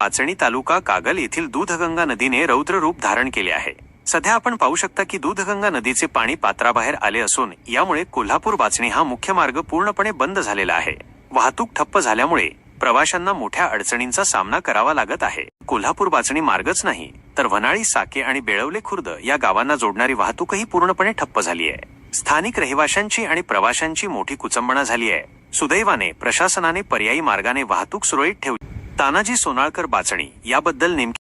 आचणी तालुका कागल येथील दूधगंगा नदीने रौद्र रूप धारण केले आहे. सध्या आपण पाहू शकता की दूधगंगा नदीचे पाणी पात्राबाहेर आले असून यामुळे कोल्हापूर वाचणी हा मुख्य मार्ग पूर्णपणे बंद झालेला आहे. वाहतूक ठप्प झाल्यामुळे प्रवाशांना मोठ्या अडचणींचा सामना करावा लागत आहे. कोल्हापूर वाचणी मार्गच नाही तर वनाळी साके आणि बेळवले खुर्द या गावांना जोडणारी वाहतूकही पूर्णपणे ठप्प झाली आहे. स्थानिक रहिवाशांची आणि प्रवाशांची मोठी कुचंबणा झाली आहे. सुदैवाने प्रशासनाने पर्यायी मार्गाने वाहतूक सुरळीत ठेवली तानाजी सोनाळकर बाचणी याबद्दल नेमकी